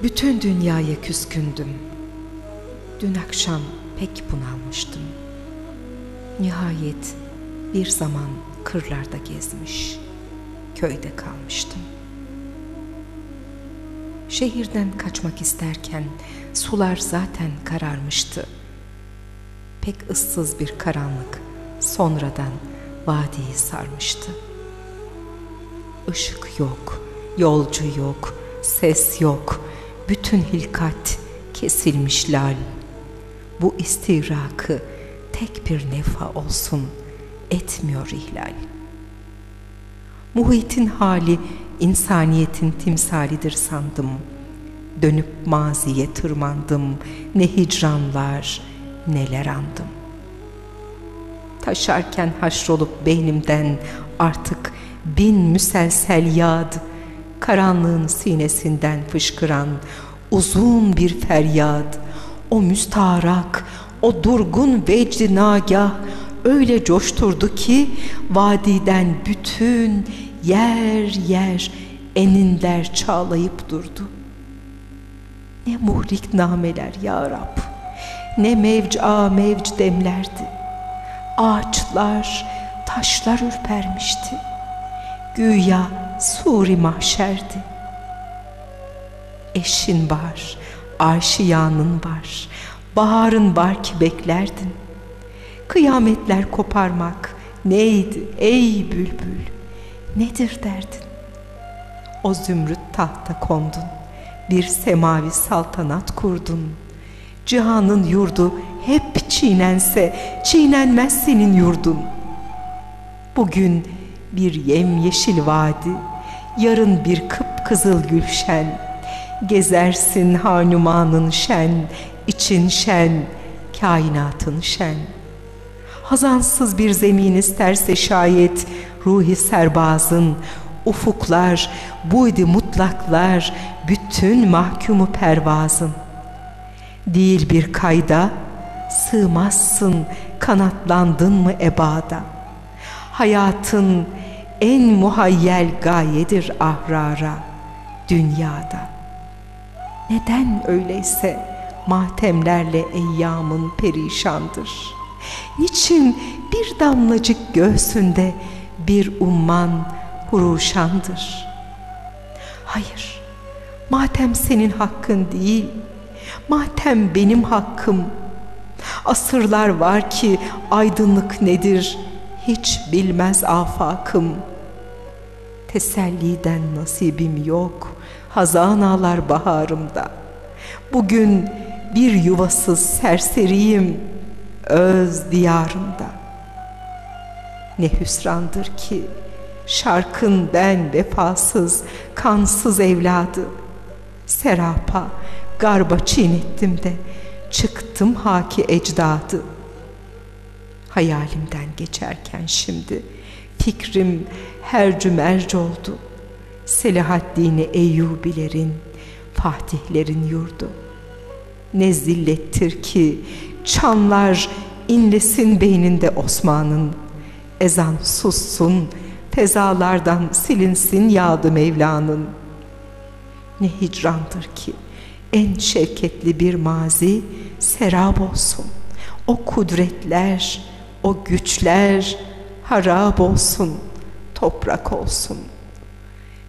Bütün dünyaya küskündüm. Dün akşam pek bunalmıştım. Nihayet bir zaman kırlarda gezmiş, köyde kalmıştım. Şehirden kaçmak isterken sular zaten kararmıştı. Pek ıssız bir karanlık sonradan vadiyi sarmıştı. Işık yok, yolcu yok, ses yok, bütün hilkat kesilmiş lal. Bu istirakı tek bir nefa olsun, etmiyor ihlal. Muhitin hali insaniyetin timsalidir sandım. Dönüp maziye tırmandım, ne hicranlar, neler andım. Taşarken haşrolup beynimden artık bin müselsel yad, karanlığın sinesinden fışkıran uzun bir feryat, o müstarak, o durgun vecdi nagah öyle coşturdu ki vadiden bütün yer yer eninler çağlayıp durdu. Ne muhrik nameler ya Rab, ne mevca mevc demlerdi. Ağaçlar, taşlar ürpermişti. Güya suri mahşerdi. Eşin var, aşiyanın var, baharın var ki beklerdin. Kıyametler koparmak neydi ey bülbül, nedir derdin? O zümrüt tahta kondun, bir semavi saltanat kurdun. Cihanın yurdu hep çiğnense, çiğnenmez senin yurdun. Bugün bir yemyeşil vadi, yarın bir kıpkızıl gülşen. Gezersin hanumanın şen, için şen, kainatın şen. Hazansız bir zemin isterse şayet ruhi serbazın, ufuklar, buydi mutlaklar, bütün mahkumu pervazın. Değil bir kayda, sığmazsın kanatlandın mı ebada. Hayatın en muhayyel gayedir ahrara, dünyada. Neden öyleyse matemlerle eyyamın perişandır? Niçin bir damlacık göğsünde bir umman huruşandır? Hayır, matem senin hakkın değil, matem benim hakkım. Asırlar var ki aydınlık nedir hiç bilmez afakım. Teselliden nasibim yok, hazan ağlar baharımda. Bugün bir yuvasız serseriyim öz diyarımda. Ne hüsrandır ki şarkın ben vefasız, kansız evladı. Serapa, garba çiğnettim de çıktım haki ecdadı. Hayalimden geçerken şimdi fikrim her cümerc oldu. Selahaddin Eyyubilerin, Fatihlerin yurdu. Ne zillettir ki çanlar inlesin beyninde Osman'ın. Ezan sussun, fezalardan silinsin yağdı Mevla'nın. Ne hicrandır ki en şevketli bir mazi serap olsun. O kudretler, o güçler harap olsun, toprak olsun.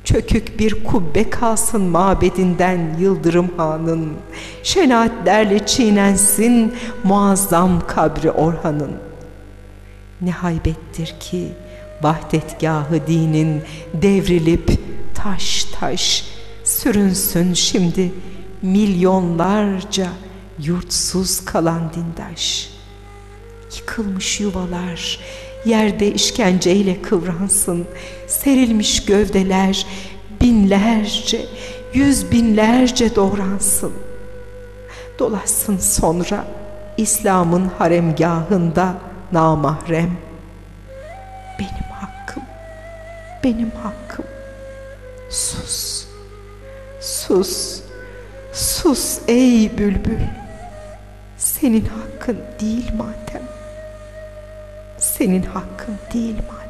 Çökük bir kubbe kalsın mabedinden Yıldırım Han'ın. Şenaatlerle çiğnensin muazzam kabri Orhan'ın. Ne haybettir ki vahdetgahı dinin devrilip taş taş sürünsün şimdi milyonlarca yurtsuz kalan dindaş. Yıkılmış yuvalar yerde işkenceyle kıvransın, serilmiş gövdeler binlerce, yüz binlerce doğransın. Dolaşsın sonra İslam'ın haremgahında namahrem. Benim hakkım, benim hakkım. Sus, sus, sus ey bülbül. Senin hakkın değil matem. Senin hakkın değil matem.